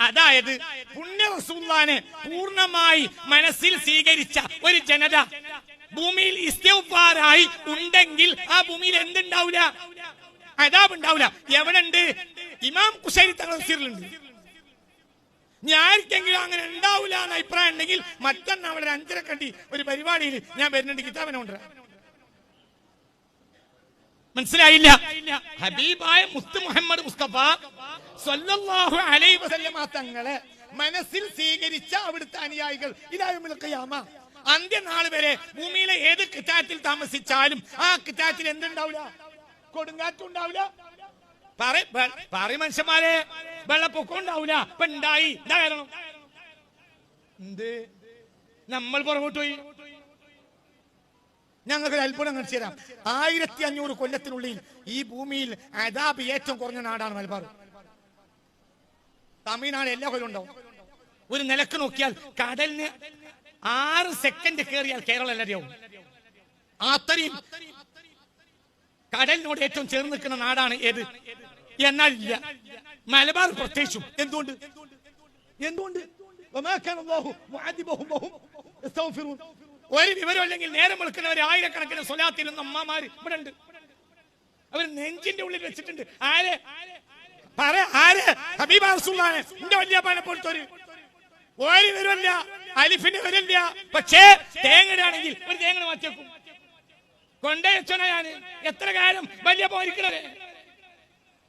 അതായത് പുണ്യ റസൂല്ലാനെ പൂർണമായി മനസ്സിൽ സ്വീകരിച്ച ഒരു ജനത ഭൂമിയിൽ ഇസ്തഫാറായി ഉണ്ടെങ്കിൽ ആ ഭൂമിയിൽ എന്തുണ്ടാവില്ല അതാബ് ഉണ്ടാവില്ല എവിടെ ഉണ്ട് ഇമാം കുശൈരി തങ്ങൾ ഞാർക്കെങ്കിലും അങ്ങനെ ഉണ്ടാവില്ല എന്ന അഭിപ്രായം ഉണ്ടെങ്കിൽ മറ്റന്നാ അവിടെ അഞ്ചര കണ്ടി ഒരു പരിപാടിയിൽ ഞാൻ വരുന്നുണ്ട്. കിതാബിനെ കൊണ്ട് മനസ്സിലായില്ല? ഹബീബായ മുത്ത് മുഹമ്മദ് മുസ്തഫ സ്വല്ലല്ലാഹു അലൈഹി വസല്ലമ തങ്ങളെ മനസ്സിൽ സ്വീകരിച്ച അവിടുത്തെ അനുയായികൾ. ഇലായുമിൽ ഖിയാമ. അന്ത്യനാൾ വരെ ഭൂമിയിലെ ഏത് കിതാത്തിൽ താമസിച്ചാലും ആ കിതാത്തിൽ എന്തുണ്ടാവില്ല? കൊടുങ്കാറ്റുണ്ടാവില്ല. പറയ് മനുഷ്യന്മാരെ. വെള്ളപ്പൊക്കം ഉണ്ടാവില്ല. ഇപ്പൊ ഉണ്ടായി എന്താ? നമ്മൾ പുറകോട്ട് പോയി. ഞങ്ങൾക്ക് അത്ഭുതം കാണിച്ചു തരാം. ആയിരത്തി അഞ്ഞൂറ് കൊല്ലത്തിനുള്ളിൽ ഈ ഭൂമിയിൽ അതാബ് ഏറ്റവും കുറഞ്ഞ നാടാണ് മലബാർ. തമിഴ്നാട് എല്ലാ കൊല്ലം ഉണ്ടാവും. ഒരു നിലയ്ക്ക് നോക്കിയാൽ കടലിന് ആറ് സെക്കൻഡ് കയറിയാൽ കേരളം എല്ലാവരും അത്രയും കടലിനോട് ഏറ്റവും ചേർന്ന് നിൽക്കുന്ന നാടാണ് ഏത്? എന്നാൽ ഇല്ല. മലബാർ പ്രത്യേകിച്ചും. എന്തുകൊണ്ട്? എന്തുകൊണ്ട്? ഒരു വിവരം അല്ലെങ്കിൽ നേരം വെളുക്കുന്നവർ ആയിരക്കണക്കിന് സ്വലാത്തിരുന്ന അമ്മമാര് ഇവിടെ ഉണ്ട് അവർ നെഞ്ചിന്റെ ഉള്ളിൽ വെച്ചിട്ടുണ്ട്. ആര്? പറ ആര്? ഹബീബ റസൂലാണ് എന്റെ വല്യപ്പാനെ പോലത്തെ ഒരു ഒരു വിവരമില്ല അലിഫിന്റെ വിവരമില്ല പക്ഷേ തേങ്ങയാണെങ്കിൽ ഒരു തേങ്ങ മാറ്റി വെക്കും. കൊണ്ടേ എത്ര കാലം വലിയ ഒരിക്കലേ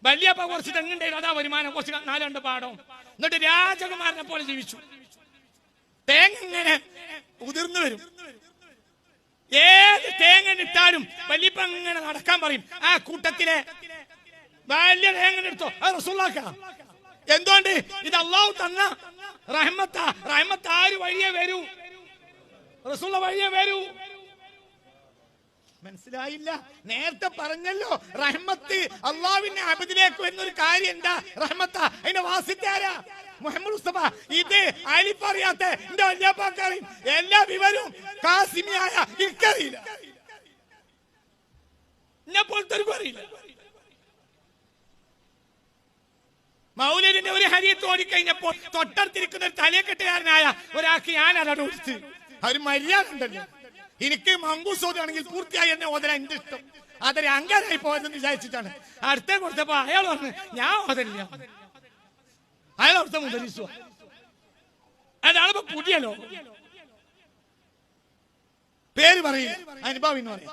വലിയപ്പ കുറച്ച് തെങ്ങുണ്ടായിരുന്നു. അതാ വരുമാനം. കുറച്ച് നാലുണ്ട് പാടം. എന്നിട്ട് രാജകുമാരനെ പോലെ ജീവിച്ചു. തേങ്ങ ഉതിർന്നു വരും. ഏത് തേങ്ങ ഇട്ടാലും വലിയപ്പ ഇങ്ങനെ നടക്കാൻ പറയും. ആ കൂട്ടത്തിലെ വലിയ തേങ്ങ എടുത്തോ? അത് റസൂള്ളാക്ക എന്തുകൊണ്ട്? ഇത് അള്ളാഹു തന്ന റഹ്മത്ത. റഹ്മത്ത് ആര് വഴിയേ വരൂ? റസൂള്ള വഴിയേ വരൂ. മനസ്സിലായില്ല? നേരത്തെ പറഞ്ഞല്ലോ റഹ്മത്ത് അള്ളാവിന്റെ അബദിലേക്ക് വരുന്നൊരു കാര്യം എന്താ? റഹ്മത്ത. അതിന്റെ വാസിത്താരാ മുഹമ്മദ് മുസ്തഫ. ഇത് അലിപ്പറിയാത്ത എന്റെ വല്യപ്പാക്കറിയും. എല്ലാ വിവരവും കാസിമിയായ ഇക്കറിയില്ല. എന്നെ പോലത്തെ ഒരു അറിയില്ല മൗലരിന്റെ ഒരു ഹരിയത്ത് ഓടിക്കഴിഞ്ഞപ്പോൾ തൊട്ടടുത്തിരിക്കുന്ന ഒരു തലയെക്കെട്ടുകാരനായ ഒരാൾക്ക് ഞാൻ അതോട് കൊടുത്ത് ഒരു മര്യാദ എനിക്ക് മങ്കൂസ് ഓതുകയാണെങ്കിൽ പൂർത്തിയായി എന്നെ ഓതല എന്റെ ഇഷ്ടം. അതൊരു അങ്കാരായി പോയതെന്ന് വിചാരിച്ചിട്ടാണ്. അടുത്ത കൊടുത്തപ്പോ അയാൾ പറഞ്ഞു ഞാൻ ഓതലില്ല. അയാൾ അവിടുത്തെ മുതലിച്ചു അതാണിപ്പോ പുതിയല്ലോ പേര് പറയില്ല അനുഭവം പറയും.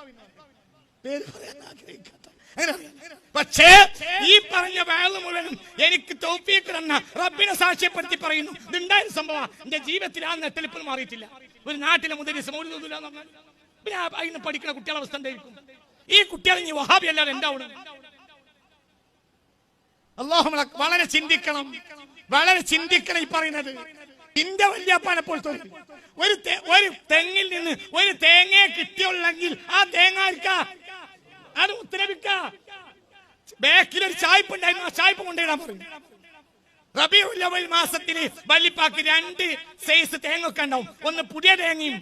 പേര് പറയാൻ അറിയാം. പക്ഷേ ഈ പറഞ്ഞ വയൽ മുഴുവനും എനിക്ക് തൗഫീഖ് തന്ന റബ്ബിനെ സാക്ഷ്യപ്പെടുത്തി പറയുന്നു. ഇതുണ്ടായ സംഭവം എന്റെ ജീവിതത്തിൽ ആ നെട്ടലിപ്പിൽ മാറിയിട്ടില്ല. ഒരു നാട്ടിലെ മുതൽ പഠിക്കുന്ന കുട്ടികളെ അവസ്ഥ എന്തായിരിക്കും? ഈ കുട്ടികളെ ഇനി വഹാബി അല്ലാതെ എന്താവണം? അള്ളാഹു വളരെ ചിന്തിക്കണം. വളരെ ചിന്തിക്കണം ഈ പറയുന്നത്. ഇന്റെ വല്യപ്പാനെ പോലത്തെ ഒരു- ഒരു തെങ്ങിൽ നിന്ന് ഒരു തേങ്ങയെ കിട്ടിയുള്ളെങ്കിൽ ആ തേങ്ങ അത് ഉത്തരവിക്ക ബാക്കിൽ ഒരു ചായ്പ് ഉണ്ടായിരുന്നു ആ ചായ്പ് കൊണ്ടിടാൻ പറഞ്ഞു. റബിയുൽ അവൽ മാസത്തിൽ വല്ലിപ്പാക്ക് രണ്ട് സൈസ് തേങ്ങ ഒക്കെ ഉണ്ടാവും. ഒന്ന് പുതിയ തേങ്ങയും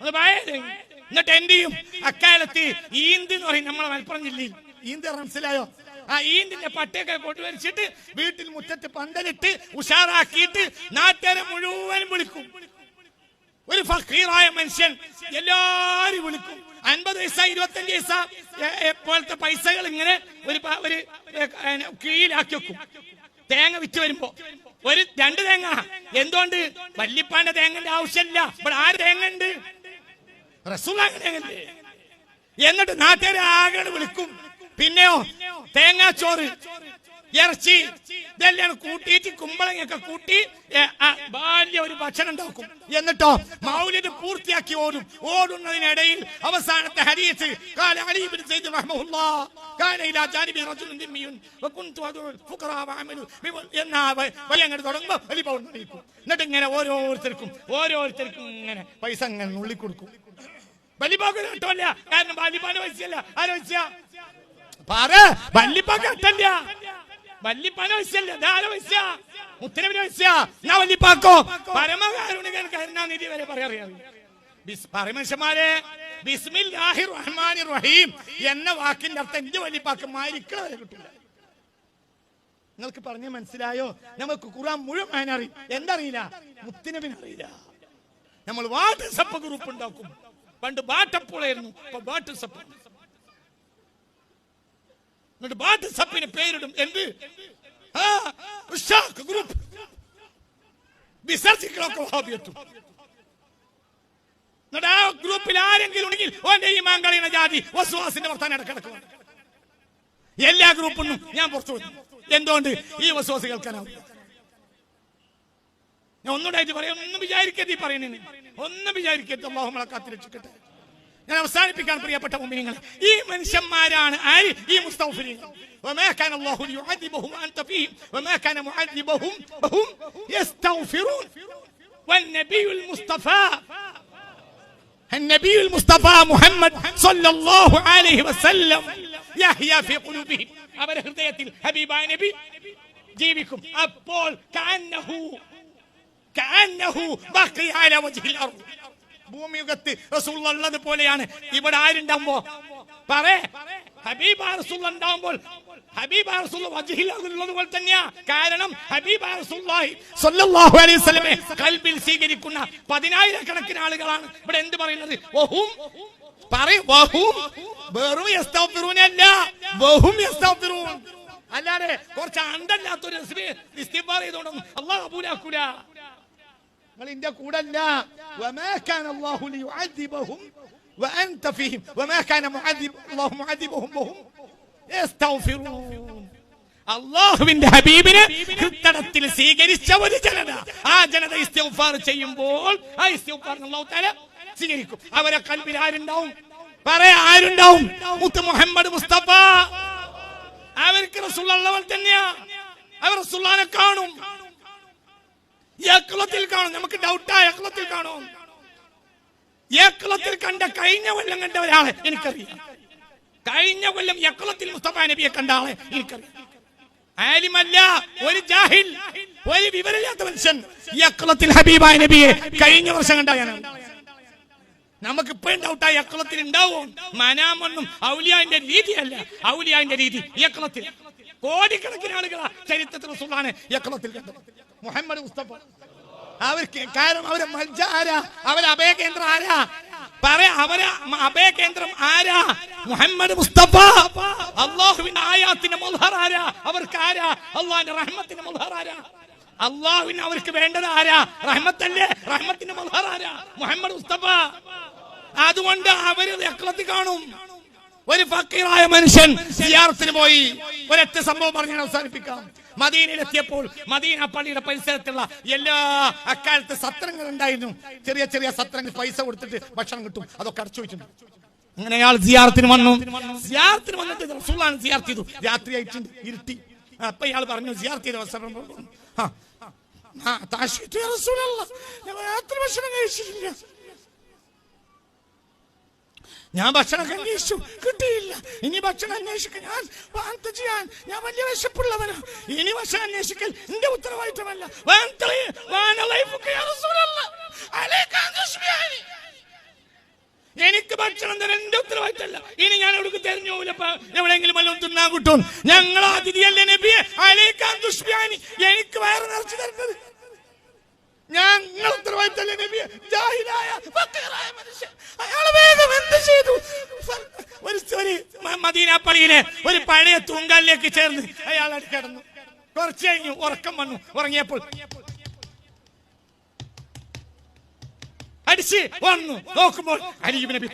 ഒന്ന് പഴയ തേങ്ങ എന്നിട്ട് എന്ത് ചെയ്യും? അക്കാലത്ത് ഈന്ത് എന്ന് പറയും നമ്മളെ മലപ്പുറം ജില്ലയിൽ. ഈന്ത് മനസ്സിലായോ? ആ ഈന്തിന്റെ പട്ടയൊക്കെ കൊണ്ടുവരിച്ചിട്ട് വീട്ടിൽ മുറ്റത്ത് പന്തലിട്ട് ഉഷാറാക്കിയിട്ട് നാട്ടുകാരെ മുഴുവൻ വിളിക്കും. ഒരു ഫക്കീറായ മനുഷ്യൻ എല്ലാരും വിളിക്കും. അൻപത് പൈസ ഇരുപത്തഞ്ച് പൈസ പോലത്തെ പൈസകൾ ഇങ്ങനെ ഒരു ഒരു കീഴിലാക്കി വെക്കും. തേങ്ങ വിറ്റ് വരുമ്പോ ഒരു രണ്ട് തേങ്ങ. എന്തുകൊണ്ട്? വല്ലിപ്പാന്റെ തേങ്ങന്റെ ആവശ്യമില്ല. ഇവിടെ ആര് തേങ്ങ ഉണ്ട്. എന്നിട്ട് നാട്ടുകാരെ ആകെ വിളിക്കും. പിന്നെയോ? തേങ്ങാച്ചോറ്. ഇറച്ചി ഇതെല്ലാം കൂട്ടിയിട്ട് കുമ്പളങ്ങയൊക്കെ കൂട്ടി ഏ, ആ, വലിയ ഒരു ഭക്ഷണം ഉണ്ടാക്കും എന്നിട്ടോ മൗലിന് പൂർത്തിയാക്കി ഓടും ഓടുന്നതിനിടയിൽ അവസാനത്തെ ഹരീസ് قال علي بن زيد رحمه الله كان الى جانبي رجل ذمي وكنت ادعو الفقراء واعمل بم- എന്നാ വ- വലിയ അങ്ങോട്ട് തുടങ്ങുമ്പോ വലിയ പൗണ്ട് നീക്കും എന്നിട്ട് ഇങ്ങനെ ഓരോരുത്തർക്കും ഓരോരുത്തർക്കും ഇങ്ങനെ പൈസ ഇങ്ങനെ നുള്ളി കൊടുക്കും വലിയപ്പാക്ക് കിട്ടില്ല കാരണം വലിയപ്പാന്റെ പൈസയല്ല ആരോ പൈസ പറ വല്ലിപ്പാക്ക് കിട്ടല്ല വരെ ബിസ്മില്ലാഹി റഹ്മാനി റഹീം എന്ന വാക്കിന്റെ അർത്ഥം എന്റെ വരെ കിട്ടില്ല. നിങ്ങൾക്ക് പറഞ്ഞ മനസ്സിലായോ? നമുക്ക് ഖുറാൻ മുഴുവൻ അറിയും. എന്തറിയില്ല? മുത്തിനബിന് അറിയില്ല നമ്മൾ വാട്സപ്പ് ഗ്രൂപ്പ് ഉണ്ടാക്കും. പണ്ട് വാട്ടപ്പോളായിരുന്നു ഇപ്പൊ വാട്സപ്പ് എന്നിട്ട് വാട്സപ്പിന് പേരിടും എന്ത്? ഗ്രൂപ്പ്. വിസർജിക്കലൊക്കെ വഹാബിയത്തും എന്നിട്ട് ആ ഗ്രൂപ്പിൽ ആരെങ്കിലും ഉണ്ടെങ്കിൽ ഓന്റെ ഈ മാങ്കളിയുടെ ജാതി വസുവാസിന്റെ വർത്താനം ഇടക്കിടക്കുന്നുണ്ട് എല്ലാ ഗ്രൂപ്പിനും ഞാൻ പുറത്തു വിടും എന്തുകൊണ്ട്? ഈ വസുവാസി കേൾക്കാനാവും. ഞാൻ ഒന്നുണ്ടായിട്ട് പറയാം. ഒന്നും വിചാരിക്കരുത് ഈ പറയുന്നതിന്. ഒന്നും വിചാരിക്കരുത്. അള്ളാഹു നമ്മളെ ഞാൻ അവസാനിപ്പിക്കാൻ പ്രിയപ്പെട്ട മുമ്പിനിങ്ങളെ ഈ മനുഷ്യന്മാരാണ് ആര് ഈ മുസ്തഫിനികൾ وما كان الله ليعذبهم وانت فيهم وما كان معذبهم وهم يستغفرون والنبي المصطفى النبي المصطفى محمد صلى الله عليه وسلم يحيا في قلوبهم അവരുടെ ഹൃദയത്തിൽ ഹബീബായ നബി ജീവിക്കും അപ്പോൾ കാന്നഹു കാന്നഹു ബഖി അല വജ്ഹിൽ അർദ് ഭൂമിയുഗത്ത് റസൂൽ ഉള്ളത് പോലെയാണ്. ഇവിടെ ആരുണ്ടാവുമ്പോ? പറേ ഹബീബ റസൂൽ ഉണ്ടാവുമ്പോൾ ഹബീബ തന്നെയാ. കാരണം ഹബീബ റസൂലുള്ളാഹി സല്ലല്ലാഹു അലൈഹി കൽബിൽ സ്വീകരിക്കുന്ന പതിനായിരക്കണക്കിന് ആളുകളാണ് ഇവിടെ എന്ത് പറയുന്നത്? വഹും. വഹും. വെറും യസ്തഗ്ഫിറൂനല്ല വഹും അല്ലാതെ കുറച്ച് അണ്ടല്ലാത്തൊരു ഇസ്തിഗ്ഫാർ കബൂലാക്കൂല. നിങ്ങൾ ഇന്റെ കൂടല്ല وما كان الله ليعذبهم وانت فيهم وما كان معذب الله معذبهم وهم يستغفرون അള്ളാഹുവിന്റെ ഹബീബിനെ ഹൃത്തടത്തിൽ സ്വീകരിച്ച ഒരു ജനത ആ ജനത ഇസ്തിഗ്ഫാർ ചെയ്യുമ്പോൾ ആ ഇസ്തിഗ്ഫാർ അല്ലാഹു തആല സ്വീകരിക്കും അവരെ കൽബിൽ ആരുണ്ടാവും പറയാ ആരുണ്ടാവും മുത്ത് മുഹമ്മദ് മുസ്തഫ അവർക്ക് റസൂലുള്ളവർ തന്നെയാ അവർ റസൂലുള്ളാനെ കാണും ഏക്കുളത്തിൽ കാണും. നമുക്ക് ഡൗട്ടാ ഏക്കുളത്തിൽ കാണും. ഏക്കുളത്തിൽ കണ്ട കഴിഞ്ഞ കൊല്ലം കണ്ട ഒരാളെ എനിക്കറിയാം. കഴിഞ്ഞ കൊല്ലം യക്കുളത്തിൽ മുസ്തഫ നബിയെ കണ്ട ആളെ എനിക്കറിയാം. ആലിമല്ല ഒരു ജാഹിൽ ഒരു വിവരമില്ലാത്ത മനുഷ്യൻ യക്കുളത്തിൽ ഹബീബായ നബിയെ കഴിഞ്ഞ വർഷം കണ്ട ഞാനാണ് നമുക്ക് ഇപ്പോഴും ഡൗട്ടായി യക്കുളത്തിൽ ഉണ്ടാവും? മനാമൊന്നും ഔലിയാന്റെ രീതിയല്ല. ഔലിയാന്റെ രീതി യക്കുളത്തിൽ കോടിക്കണക്കിന് ആളുകളാ ചരിത്രത്തിൽ സുൽത്താനെ യക്കുളത്തിൽ കണ്ടത്. മുഹമ്മദ് മുസ്തഫ. അവർക്ക് കാരണം അവരെ മൽജ ആരാ? അവരെ അഭയകേന്ദ്രം ആരാ? പറയാ അവരെ മ- അഭയകേന്ദ്രം ആരാ? മുഹമ്മദ് മുസ്തഫ. അള്ളാഹുവിന്റെ ആയാത്തിന്റെ മുൽഹർ ആരാ? അവർക്ക് ആരാ? അള്ളാഹിന്റെ റഹ്മത്തിന്റെ മുൽഹർ ആരാ? അള്ളാഹുവിന് അവർക്ക് വേണ്ടത് ആരാ? റഹ്മത്തല്ലേ? റഹ്മത്തിന്റെ മുൽഹർ ആരാ? മുഹമ്മദ് മുസ്തഫ. അതുകൊണ്ട് അവർ അക്കളത്തിൽ കാണും. ഒരു ഫക്കീറായ മനുഷ്യൻ സിയാറത്തിന് പോയി. ഒരൊറ്റ സംഭവം പറഞ്ഞ് അവസാനിപ്പിക്കാം. മദീനയിലെത്തിയപ്പോൾ മദീന പള്ളിയുടെ പരിസരത്തുള്ള എല്ലാ അക്കാലത്ത് സത്രങ്ങൾ ഉണ്ടായിരുന്നു. ചെറിയ ചെറിയ സത്രങ്ങൾ പൈസ കൊടുത്തിട്ട് ഭക്ഷണം കിട്ടും. അതൊക്കെ അടച്ചു വെച്ചിട്ടുണ്ട്. അങ്ങനെ അയാൾ സിയാറത്തിന് വന്നു. സിയാറത്തിന് വന്നിട്ട് റസൂലാണ് സിയാർത്ത് ചെയ്തു. രാത്രി ആയിട്ടുണ്ട്. ഇരുട്ടി. അപ്പൊ ഇയാൾ പറഞ്ഞു സിയാർത്ത് ചെയ്ത അവസരം ഭക്ഷണം കഴിച്ചിട്ടില്ല. ഞാൻ ഭക്ഷണം അന്വേഷിച്ചു. കിട്ടിയില്ല. ഇനി ഭക്ഷണം അന്വേഷിക്കാൻ ഞാൻ വാന്ത ചെയ്യാൻ ഞാൻ വലിയ വിശപ്പുള്ളവനാ. ഇനി ഭക്ഷണം അന്വേഷിക്കൽ എന്റെ ഉത്തരവാദിത്തമല്ല. എനിക്ക് ഭക്ഷണം തന്നെ എന്റെ ഉത്തരവാദിത്തമല്ല. ഇനി ഞാൻ അവിടേക്ക് തെരഞ്ഞു എവിടെയെങ്കിലും വല്ലതും തിന്നാൻ കിട്ടും. ഞങ്ങൾ അതിഥിയല്ലേ നബിയെ? അലേക്കാൻ ദുഷ്മ്യാനി എനിക്ക് വയറ് നിറച്ചു തരുന്നത് ഞാൻ നിങ്ങൾ ഉത്തരവാദിത്തല്ലേ ജാഹിലായ അയാൾ വേഗം ചെയ്തു? ഒരു ഒരു മ- മദീന പള്ളിയിലെ ഒരു പഴയ തൂങ്കാലിലേക്ക് ചേർന്ന് അയാൾ കിടന്നു. കുറച്ച് കഴിഞ്ഞു ഉറക്കം വന്നു ഉറങ്ങിയപ്പോൾ. അടിച്ച് വന്നു. നോക്കുമ്പോൾ അലീബ് നബി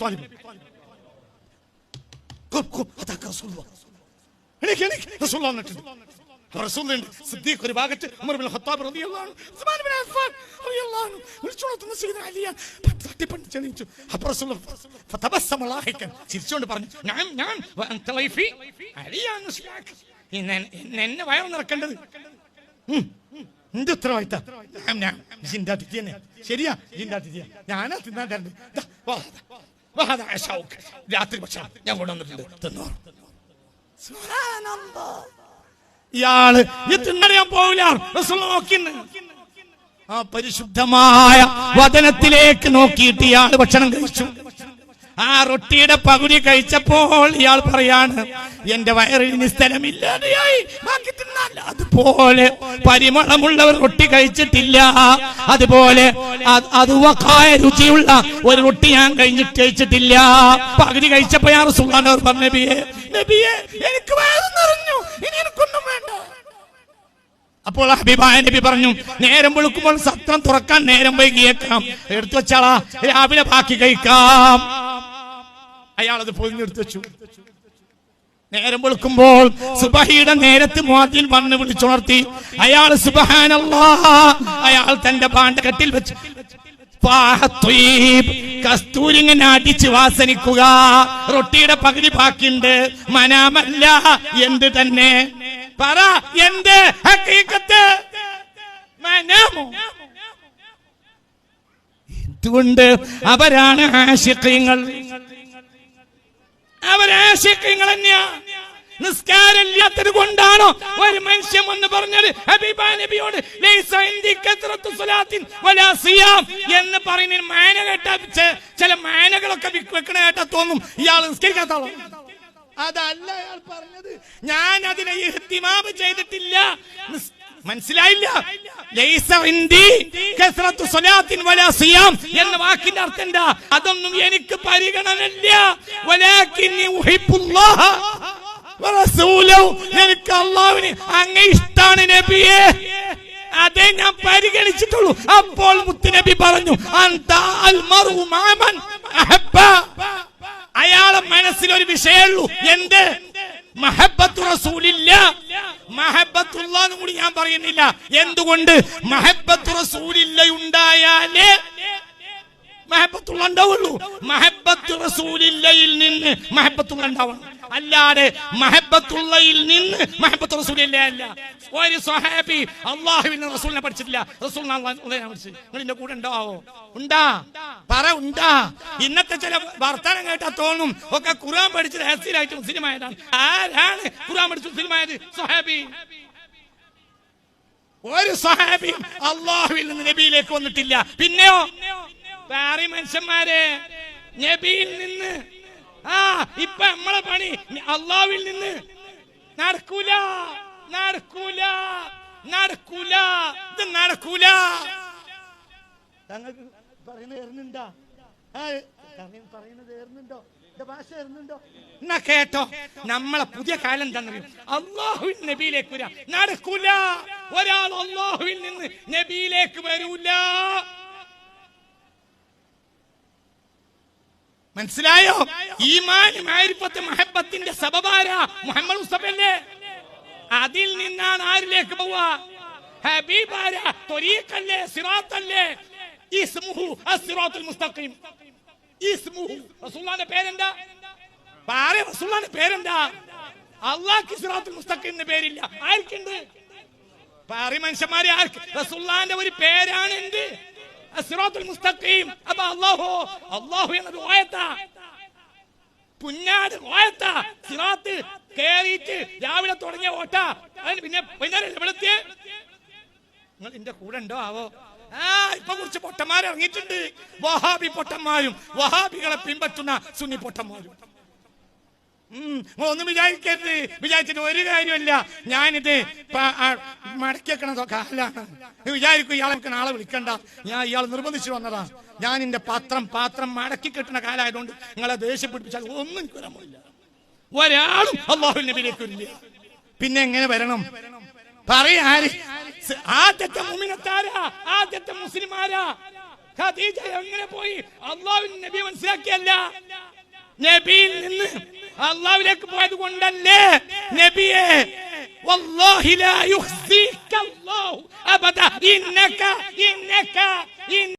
വന്നിട്ടുണ്ട്. റസൂലുണ്ട്. സിദ്ദീഖ് ഒരു ഭാഗത്ത് ഉമർ ബിൻ ഖത്താബ് റളിയല്ലാഹു ഉസ്മാൻ ബിൻ അഫ്ഫാൻ റളിയല്ലാഹു വിളിച്ചോളത്തുന്ന സയ്യിദുന അലിയാൻ തട്ടിപ്പണിച്ച് എണീച്ചു. അപ്പോൾ റസൂലുള്ളാഹ് ഫതബസ്സമ ലാഹിക്കൻ ചിരിച്ചുകൊണ്ട് പറഞ്ഞു ഞാൻ ഞാൻ വഅൻത ലൈഫി അലിയാൻ ഇന്ന് എന്നെ വയറു നിറക്കേണ്ടത്. എന്ത് ഉത്തരവാദിത്ത ജിന്റെ അതിഥി തന്നെ ശരിയാ ജിന്റെ അതിഥിയാ ഞാനാ തിന്നാൻ തരണ്ട് രാത്രി ഭക്ഷണം ഞാൻ കൊണ്ടുവന്നിട്ടുണ്ട് തിന്നോ സുബ്ഹാനല്ലാഹ്. ഇയാൾ ഇത് തിന്നറിയാൻ പോവില്ല നോക്കിന്ന്. ആ പരിശുദ്ധമായ വചനത്തിലേക്ക് നോക്കിയിട്ട് ഇയാൾ ഭക്ഷണം കഴിച്ചു. ആ റൊട്ടിയുടെ പകുതി കഴിച്ചപ്പോൾ ഇയാൾ പറയാണ് എന്റെ വയറിൽ ഇനി സ്ഥലമില്ലാതെയായി ബാക്കി തിന്നാല്ല അതുപോലെ പരിമളമുള്ള ഒരു റൊട്ടി കഴിച്ചിട്ടില്ല. അതുപോലെ അത് വക്കായ രുചിയുള്ള ഒരു റൊട്ടി ഞാൻ കഴിഞ്ഞിട്ട് കഴിച്ചിട്ടില്ല. പകുതി കഴിച്ചപ്പോ ഞാൻ സുഖാനവർ പറഞ്ഞു നബിയെ നബിയെ എനിക്ക് വയറ് അപ്പോൾ ഹബീബായ നബി പറഞ്ഞു നേരം വെളുക്കുമ്പോൾ സത്രം തുറക്കാൻ നേരം വൈകിയേക്കാം. എടുത്തു വെച്ചാളാ രാവിലെ ബാക്കി കഴിക്കാം. അയാൾ അത് പൊതിഞ്ഞെടുത്തു വെച്ചു. നേരം വെളുക്കുമ്പോൾ സുബഹിയുടെ നേരത്ത് മുഅദ്ദിൻ വന്ന് വിളിച്ചുണർത്തി അയാൾ സുബഹാനല്ലാ. അയാൾ തന്റെ പാണ്ടകെട്ടിൽ വെച്ച് അടിച്ച് വാസനിക്കുക. റൊട്ടിയുടെ പകുതി ബാക്കിണ്ട് മനാമല്ല എന്ത് തന്നെ? പറ മനാമോ? എന്തുകൊണ്ട് അവരാണ് ആശിക്കങ്ങൾ അവരാശിക്കങ്ങൾ തന്നെയാ. നിസ്കാരമില്ലാത്തത് കൊണ്ടാണോ ഒരു മനുഷ്യൻ വന്ന് പറഞ്ഞത് ഹബീബാ നബിയോട് എന്ന് പറയുന്ന മാന കേട്ട ചില മാനകളൊക്കെ വിക്ക് വെക്കണ കേട്ടാ തോന്നും. ഇയാൾ നിസ്കരിക്കാത്തോളം അതല്ല അയാൾ പറഞ്ഞത്. ഞാൻ അതിനെ ഇഹ്തിമാബ് ചെയ്തിട്ടില്ല മനസ്സിലായില്ല? എന്ന വാക്കിന്റെ അർത്ഥം എന്താ? അതൊന്നും എനിക്ക് പരിഗണനല്ല എനിക്ക് അല്ലാഹുവിനെ അങ്ങേ ഇഷ്ടാണ് നബിയെ. അതെ ഞാൻ പരിഗണിച്ചിട്ടുള്ളൂ. അപ്പോൾ മുത്തുനബി പറഞ്ഞു അൽ മാമൻ അഹബ്ബ. അയാളെ മനസ്സിൽ ഒരു വിഷയമുള്ളൂ. എന്ത്? മഹബത്തു റസൂലില്ല. മഹബത്തുള്ള കൂടി ഞാൻ പറയുന്നില്ല. എന്തുകൊണ്ട്? മഹബത്തു റസൂലില്ല ഉണ്ടായാലേ മഹബത്തുള്ള ഉണ്ടാവുള്ളൂ മഹബത്ത് റസൂലില്ലയിൽ നിന്ന് മഹബത്തുള്ള ഉണ്ടാവണം അല്ലാതെ മഹബത്തുള്ളയിൽ നിന്ന് മഹബത്ത് റസൂലില്ല അല്ല. ഒരു സ്വഹാബി അള്ളാഹുവിൽ റസൂലിനെ പഠിച്ചിട്ടില്ല. റസൂൽ നിങ്ങൾ എന്റെ കൂടെ ഉണ്ടാവോ? ഉണ്ടാ? പറ ഉണ്ടാ. ഇന്നത്തെ ചില വർത്തമാനം കേട്ടാ തോന്നും. ഒക്കെ ഖുർആൻ പഠിച്ച് രഹസ്യമായിട്ട് മുസ്ലിമായതാണ് ആരാണ് ഖുർആൻ പഠിച്ച് മുസ്ലിമായത് സ്വഹാബി. ഒരു സഹാബിയും അള്ളാഹുവിൽ നിന്ന് നബിയിലേക്ക് വന്നിട്ടില്ല. പിന്നെയോ? വേറെ മനുഷ്യന്മാരെ നബിയിൽ നിന്ന്. ആ ഇപ്പൊ നമ്മളെ പണി അള്ളാവിൽ നിന്ന്. നടക്കൂല നടക്കൂല നടക്കൂല ഇത് നടക്കൂല. തങ്ങൾക്ക് പറയുന്നത് ഏറുന്നുണ്ടോ? പറയുന്നത് ഏറുന്നുണ്ടോ? ഭാഷ ഏറുന്നുണ്ടോ? എന്നാ കേട്ടോ? നമ്മളെ പുതിയ കാലം എന്താണെന്നറിയോ? അള്ളാഹുവിൻ നബിയിലേക്ക് വരാ. നടക്കൂല. ഒരാൾ അള്ളാഹുവിൽ നിന്ന് നബിയിലേക്ക് വരൂല. മനസ്സിലായോ? ഈമാൻ മാരിപ്പത്ത് മഹബത്തിന്റെ സബബാര മുഹമ്മദ് മുസ്തഫല്ലേ അതിൽ നിന്നാണ് ആരിലേക്ക് പോവാ ഹബീബാര ത്വരീഖല്ലേ സിറാത്തല്ലേ? ഇസ്മുഹു അസ്സിറാത്തുൽ മുസ്തഖീം. ഇസ്മുഹു റസൂലുള്ളാഹിന്റെ പേരെന്താ? പാരെ റസൂലുള്ളാഹിന്റെ പേരെന്താ? അള്ളാഹ് സിറാത്തുൽ മുസ്തഖീം എന്ന പേരില്ല. ആർക്കുണ്ട്? പാറി മനുഷ്യന്മാരെ ആർക്ക്? റസൂലുള്ളാഹിന്റെ ഒരു പേരാണ് എന്ത്? അസ്സിറാത്തുൽ മുസ്തഖീം അപ്പൊ അല്ലാഹു അല്ലാഹു എന്നത് ഓയത്താ പുന്നാട് ഓയത്താ സിറാത്ത് രാവിലെ തുടങ്ങിയ ഓട്ട. അതിന് പിന്നെ വൈകുന്നേരം എവിടെത്തിയേ നിങ്ങൾ എന്റെ കൂടെ ഉണ്ടോ? ആവോ. ആ ഇപ്പൊ കുറച്ച് പൊട്ടന്മാരെ ഇറങ്ങിയിട്ടുണ്ട്. വഹാബി പൊട്ടന്മാരും വഹാബികളെ പിൻപറ്റുന്ന സുന്നി പൊട്ടന്മാരും. ഒന്നും വിചാരിക്കരുത്. വിചാരിച്ചിട്ട് ഒരു കാര്യമില്ല. ഞാനിത് പ- മടക്കി വെക്കണ കാലാണ്. വിചാരിക്കും ഇയാളെ നമുക്ക് നാളെ വിളിക്കണ്ട. ഞാൻ ഇയാൾ നിർബന്ധിച്ചു വന്നതാ. ഞാൻ എന്റെ പാത്രം പാത്രം മടക്കി കെട്ടണ കാലായതുകൊണ്ട് നിങ്ങളെ ദേഷ്യം പിടിപ്പിച്ചാൽ ഒന്നും കുരമില്ല ഒരാളും അള്ളാഹു നബിയിലേക്കില്ല പിന്നെ എങ്ങനെ വരണം? പറയാര് ആദ്യത്തെ മുമിനത്താരാ ആദ്യത്തെ മുസ്ലിമാരാ? ഖദീജ എങ്ങനെ പോയി? അള്ളാഹു നബി മനസ്സിലാക്കിയല്ല. നബിയിൽ നിന്ന് അള്ളാഹുവിലേക്ക് പോയത് കൊണ്ടല്ലേ നബിയെ والله لا يخزيك الله ابدا انك انك إن